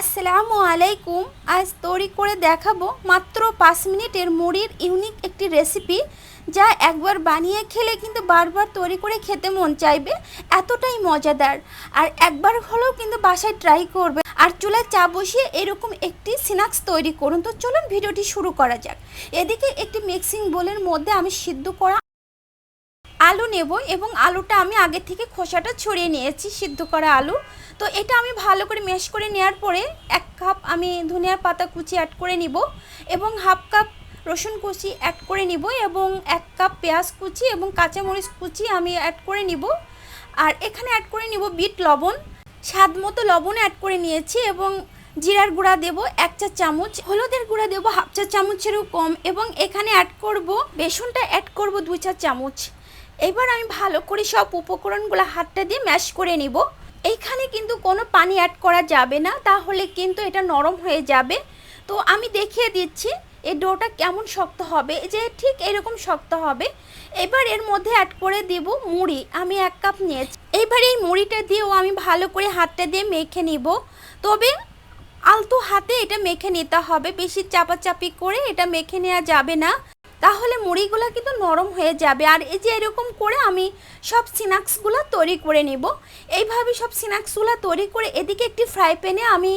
আসসালামু আলাইকুম। আজ তৈরি করে দেখাবো মাত্র পাঁচ মিনিটের মুড়ির ইউনিক একটি রেসিপি যা একবার বানিয়ে খেলে কিন্তু বারবার তৈরি করে খেতে মন চাইবে, এতটাই মজাদার। আর একবার হলেও কিন্তু বাসায় ট্রাই করবে। আর চুলায় চা বসিয়ে এরকম একটি স্ন্যাক্স তৈরি করুন। তো চলুন ভিডিওটি শুরু করা যাক। এদিকে একটি মিক্সিং বোলের মধ্যে আমি সিদ্ধ করা আলু নেব এবং আলুটা আমি আগে থেকে খোসাটা ছড়িয়ে নিয়েছি, সিদ্ধ করা আলু। তো এটা আমি ভালো করে ম্যাশ করে নেওয়ার পরে এক কাপ আমি ধনিয়ার পাতা কুচি অ্যাড করে নিব এবং হাফ কাপ রসুন কুচি অ্যাড করে নিব এবং এক কাপ পেঁয়াজ কুচি এবং কাঁচামরিচ কুচি আমি অ্যাড করে নিব। আর এখানে অ্যাড করে নিব বিট লবণ। স্বাদ মতো লবণ অ্যাড করে নিয়েছি এবং জিরার গুঁড়া দেব এক চা চামচ, হলুদের গুঁড়া দেব হাফ চা চামচেরও কম এবং এখানে অ্যাড করব, বেসনটা অ্যাড করব দুই চা চামচ। এবার আমি ভালো করে সব উপকরণগুলো হাতটা দিয়ে ম্যাশ করে নিব। এইখানে কিন্তু কোনো পানি অ্যাড করা যাবে না, তাহলে কিন্তু এটা নরম হয়ে যাবে। তো আমি দেখিয়ে দিচ্ছি, এই ডোটা কেমন শক্ত হবে যে ঠিক এরকম শক্ত হবে। এবার এর মধ্যে অ্যাড করে দেব মুড়ি, আমি এক কাপ নিয়েছি। এবার এই মুড়িটা দিয়েও আমি ভালো করে হাতটা দিয়ে মেখে নিব। তবে আলতো হাতে এটা মেখে নিতে হবে, বেশি চাপাচাপি করে এটা মেখে নেওয়া যাবে না। তাহলে মুড়িগুলো কিন্তু নরম হয়ে যাবে। আর এই যে এরকম করে আমি সব স্ন্যাক্সগুলো তৈরি করে নিব। এইভাবে সব স্ন্যাক্সগুলো তৈরি করে এদিকে একটি ফ্রাই প্যানে আমি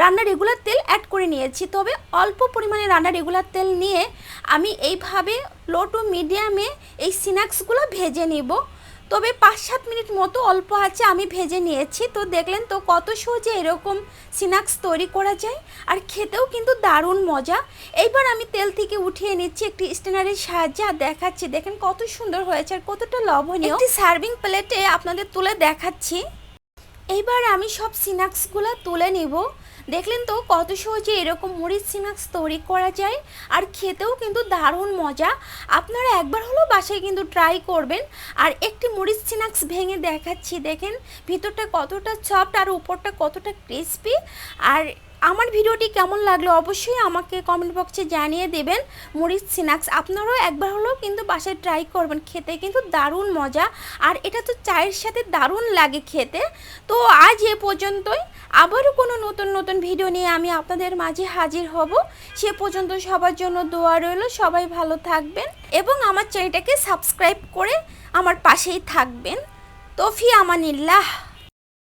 রান্না রেগুলার তেল অ্যাড করে নিয়েছি। তবে অল্প পরিমাণে রান্না রেগুলার তেল নিয়ে আমি এইভাবে লো টু মিডিয়ামে এই স্ন্যাক্সগুলো ভেজে নিব। তবে পাঁচ সাত মিনিট মতো অল্প আছে আমি ভেজে নিয়েছি। তো দেখলেন তো কত সহজে এরকম স্ন্যাক্স তৈরি করা যায়। আর খেতেও কিন্তু দারুণ মজা। এইবার আমি তেল থেকে উঠিয়ে নিচ্ছি একটি স্টেনারের সাহায্যে আর দেখাচ্ছি। দেখেন কত সুন্দর হয়েছে আর কতটা লবণীয় একটি সার্ভিং প্লেটে আপনাদের তুলে দেখাচ্ছি। এইবার আমি সব স্ন্যাক্সগুলো তুলে নিব। দেখলেন তো কত সহজে এরকম মুড়ির স্ন্যাক্স তৈরি করা যায়? আর খেতেও কিন্তু দারুণ মজা। আপনারা একবার হলেও বাসায় কিন্তু ট্রাই করবেন। আর একটি মুড়ির স্ন্যাক্স ভেঙে দেখাচ্ছি, দেখেন। ভিতরটা কতটা সফট আর উপরটা কতটা ক্রিস্পি আর আমার ভিডিওটি কেমন লাগল অবশ্যই আমাকে কমেন্ট বক্সে জানিয়ে দেবেন মুড়ির স্ন্যাক্স আপনারাও একবার হলেও কিন্তু বাসায় ট্রাই করবেন। খেতে কিন্তু দারুণ মজা। আর এটা তো চায়ের সাথে দারুণ লাগে খেতে। তো আজ এ পর্যন্তই। আবারও কোনো নতুন নতুন ভিডিও নিয়ে আমি আপনাদের মাঝে হাজির হব। সে পর্যন্ত সবার জন্য দোয়া রইল, সবাই ভালো থাকবেন এবং আমার চ্যানেলটাকে সাবস্ক্রাইব করে আমার পাশেই থাকবেন। তফি আমানিল্লাহ।